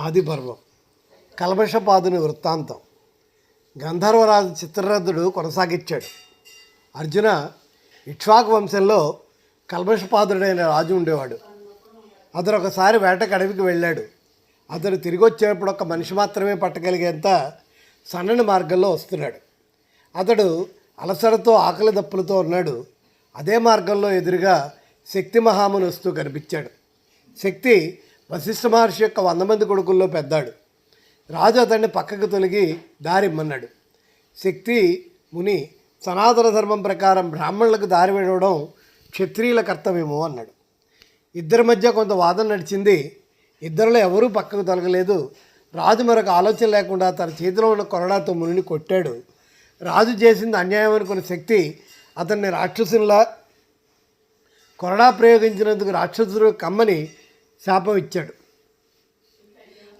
ఆదిపర్వం. కల్మషపాదుని వృత్తాంతం. గంధర్వరాజు చిత్రరథుడు కొనసాగించాడు. అర్జున ఇక్ష్వాకు వంశంలో కల్మషపాదుడైన రాజు ఉండేవాడు. అతను ఒకసారి వేటకు అడవికి వెళ్ళాడు. అతను తిరిగి వచ్చేటప్పుడు ఒక మనిషి మాత్రమే పట్టగలిగేంత సన్నని మార్గంలో వస్తున్నాడు. అతడు అలసడతో ఆకలి దప్పులతో ఉన్నాడు. అదే మార్గంలో ఎదురుగా శక్తి మహాముని వస్తూ కనిపించాడు. శక్తి వశిష్ఠ మహర్షి యొక్క వంద మంది కొడుకుల్లో పెద్దాడు. రాజు అతన్ని పక్కకు తొలగి దారిమ్మన్నాడు శక్తి ముని సనాతన ధర్మం ప్రకారం బ్రాహ్మణులకు దారి విడవడం క్షత్రియుల కర్తవ్యము అన్నాడు. ఇద్దరి మధ్య కొంత వాదన నడిచింది. ఇద్దరిలో ఎవరూ పక్కకు తొలగలేదు. రాజు మరొక ఆలోచన లేకుండా తన చేతిలో ఉన్న కొరడాతో మునిని కొట్టాడు. రాజు చేసింది అన్యాయం అనుకున్న శక్తి అతన్ని రాక్షసునిలా కొరడా ప్రయోగించినందుకు రాక్షసుడు కమ్మని శాపం ఇచ్చాడు.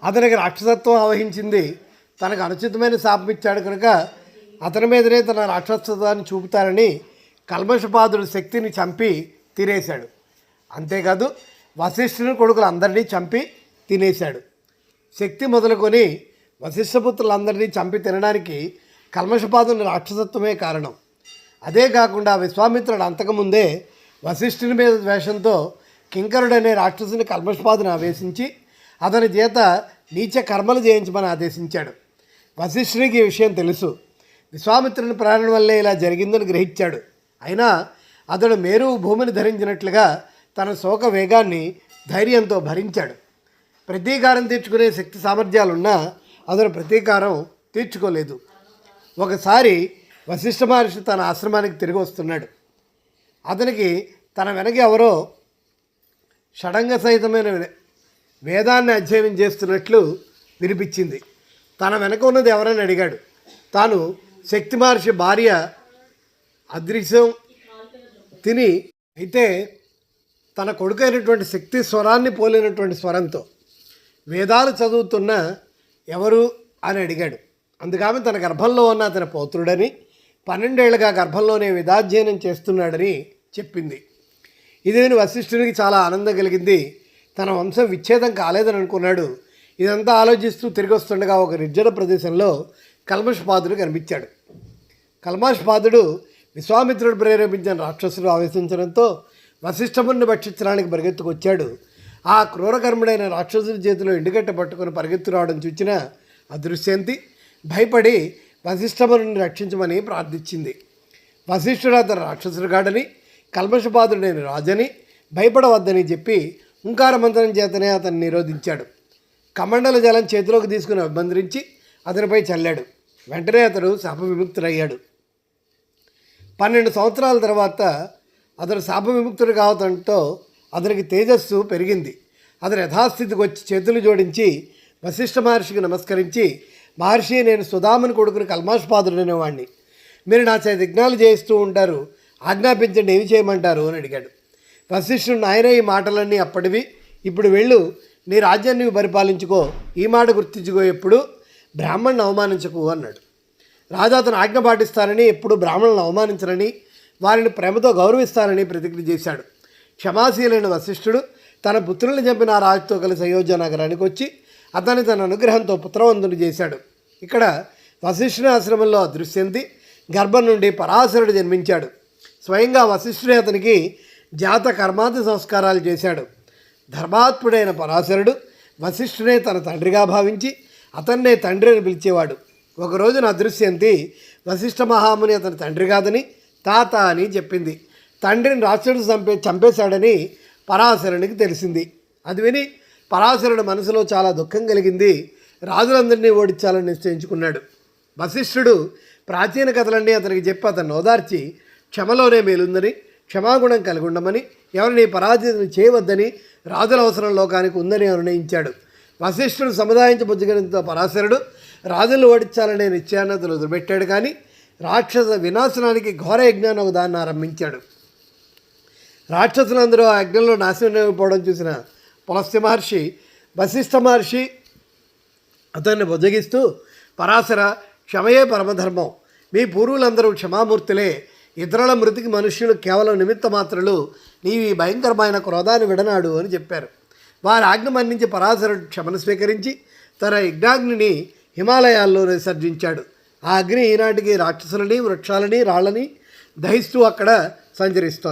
అతనికి రాక్షసత్వం ఆవహించింది. తనకు అనుచితమైన శాపం ఇచ్చాడు కనుక అతని మీదనే తన రాక్షసత్వాన్ని చూపుతారని కల్మషపాదుడు శక్తిని చంపి తినేశాడు. అంతేకాదు వశిష్ఠుని కొడుకులు అందరినీ చంపి తినేశాడు. శక్తి మొదలుకొని వశిష్ఠపుత్రులందరినీ చంపి తినడానికి కల్మషపాదుని రాక్షసత్వమే కారణం. అదే కాకుండా విశ్వామిత్రుడు అంతకుముందే వశిష్ఠుని మీద ద్వేషంతో కింకరుడనే రాక్షసుని కల్మష్పాదును ఆవేశించి అతని చేత నీచ కర్మలు చేయించమని ఆదేశించాడు. వశిష్ఠునికి ఈ విషయం తెలుసు. విశ్వామిత్రుని ప్రేరణ వల్లే ఇలా జరిగిందని గ్రహించాడు. అయినా అతడు మేరు భూమిని ధరించినట్లుగా తన శోక వేగాన్ని ధైర్యంతో భరించాడు. ప్రతీకారం తీర్చుకునే శక్తి సామర్థ్యాలున్నా అతను ప్రతీకారం తీర్చుకోలేదు. ఒకసారి వశిష్ఠ మహర్షి తన ఆశ్రమానికి తిరిగి వస్తున్నాడు. అతనికి తన వెనక ఎవరో షడంగ సహితమైన వేదాన్ని అధ్యయనం చేస్తున్నట్లు వినిపించింది. తన వెనక ఉన్నది ఎవరని అడిగాడు. తాను శక్తి మహర్షి భార్య అదృశ్యం తిని అయితే తన కొడుకైనటువంటి శక్తి స్వరాన్ని పోలినటువంటి స్వరంతో వేదాలు చదువుతున్న ఎవరు అని అడిగాడు. అందుకామె తన గర్భంలో ఉన్న అతని పౌత్రుడని పన్నెండేళ్ళుగా గర్భంలోనే వేదాధ్యయనం చేస్తున్నాడని చెప్పింది. ఇది విని వశిష్ఠునికి చాలా ఆనందం కలిగింది. తన వంశం విచ్ఛేదం కాలేదని అనుకున్నాడు. ఇదంతా ఆలోచిస్తూ తిరిగి వస్తుండగా ఒక నిర్జన ప్రదేశంలో కల్మషపాదుడు కనిపించాడు. కల్మషపాదుడు విశ్వామిత్రుడు ప్రేరేపించిన రాక్షసుడు ఆవేశించడంతో వశిష్ఠముని భక్షించడానికి పరిగెత్తుకొచ్చాడు. ఆ క్రూరకర్ముడైన రాక్షసుడి చేతిలో ఎండుగట్ట పట్టుకుని పరిగెత్తు రావడం చూచిన అదృశ్యంతి భయపడి వశిష్ఠముని రక్షించమని ప్రార్థించింది. వశిష్ఠుడు అతను రాక్షసుడు కాడని కల్మషపాదుడైన రాజని భయపడవద్దని చెప్పి హుంకార మంత్రం చేతనే అతన్ని నిరోధించాడు. కమండల జలం చేతిలోకి తీసుకుని అభ్యంతరించి అతనిపై చల్లాడు. వెంటనే అతడు శాప విముక్తుడయ్యాడు పన్నెండు సంవత్సరాల తర్వాత అతడు శాప విముక్తుడు కావడంతో అతనికి తేజస్సు పెరిగింది. అతను యథాస్థితికి వచ్చి చేతులు జోడించి వశిష్ఠ మహర్షికి నమస్కరించి మహర్షి నేను సుధామని కొడుకుని కల్మాష్పాదుడైన వాడిని మీరు నా చేత యజ్ఞాలు చేయిస్తూ ఉంటారు. ఆజ్ఞాపించండి ఏమి చేయమంటారు అని అడిగాడు. వశిష్ఠుడు ఆయన ఈ మాటలన్నీ అప్పటివి. ఇప్పుడు వెళ్ళు నీ రాజ్యాన్ని పరిపాలించుకో ఈ మాట గుర్తించుకో ఎప్పుడు? బ్రాహ్మణ్ణి అవమానించకు అన్నాడు. రాజు అతను ఆజ్ఞ పాటిస్తానని ఎప్పుడు బ్రాహ్మణులను అవమానించరని వారిని ప్రేమతో గౌరవిస్తానని ప్రతిజ్ఞ చేశాడు. క్షమాశీలైన వశిష్ఠుడు తన పుత్రుల్ని చంపిన ఆ రాజుతో కలిసి అయోధ్య నగరానికి వచ్చి అతన్ని తన అనుగ్రహంతో పుత్రవంతుని చేశాడు. ఇక్కడ వశిష్ఠుని ఆశ్రమంలో దృశ్యంతి గర్భం నుండి పరాశరుడు జన్మించాడు. స్వయంగా వశిష్ఠుడే అతనికి జాత కర్మాది సంస్కారాలు చేశాడు. ధర్మాత్ముడైన పరాశరుడు వశిష్ఠునే తన తండ్రిగా భావించి అతన్నే తండ్రి అని పిలిచేవాడు. ఒక రోజున అదృశ్యంతి వశిష్ఠ మహాముని అతని తండ్రి కాదని తాత అని చెప్పింది. తండ్రిని రాక్షసుడు చంపే చంపేశాడని పరాశరునికి తెలిసింది. అది విని పరాశరుడు మనసులో చాలా దుఃఖం కలిగింది. రాజులందరినీ ఓడించాలని నిశ్చయించుకున్నాడు. వశిష్ఠుడు ప్రాచీన కథలన్నీ అతనికి చెప్పి అతను ఓదార్చి క్షమలోనే మేలుందని క్షమాగుణం కలిగి ఉండమని ఎవరిని పరాజితం చేయవద్దని రాజుల అవసరం లోకానికి ఉందని నిర్ణయించాడు వశిష్ఠుడు సముదాయించబుజ్జగడంతో పరాశరుడు రాజులు ఓడించాలనే నిశ్చయాన్ని అతను వదిలిపెట్టాడు కానీ రాక్షస వినాశనానికి ఘోర యజ్ఞాన్ని ఒక దాన్ని ఆరంభించాడు. రాక్షసులందరూ ఆ యజ్ఞంలో నాశనం చూసిన పులస్త్య మహర్షి వశిష్ఠ మహర్షి అతన్ని బుజ్జగిస్తూ పరాశర క్షమయే పరమధర్మం. మీ పూర్వులందరూ క్షమామూర్తులే. ఇతరుల మృతికి మనుష్యులు కేవలం నిమిత్త మాత్రలు నీవి భయంకరమైన క్రోధాన్ని విడనాడు అని చెప్పారు. వారి ఆజ్ఞ మన్నించి పరాశరుడు క్షమను స్వీకరించి తన యజ్ఞాగ్నిని హిమాలయాల్లో విసర్జించాడు. ఆ అగ్ని ఈనాటికి రాక్షసులని వృక్షాలని రాళ్ళని దహిస్తూ అక్కడ సంచరిస్తోంది.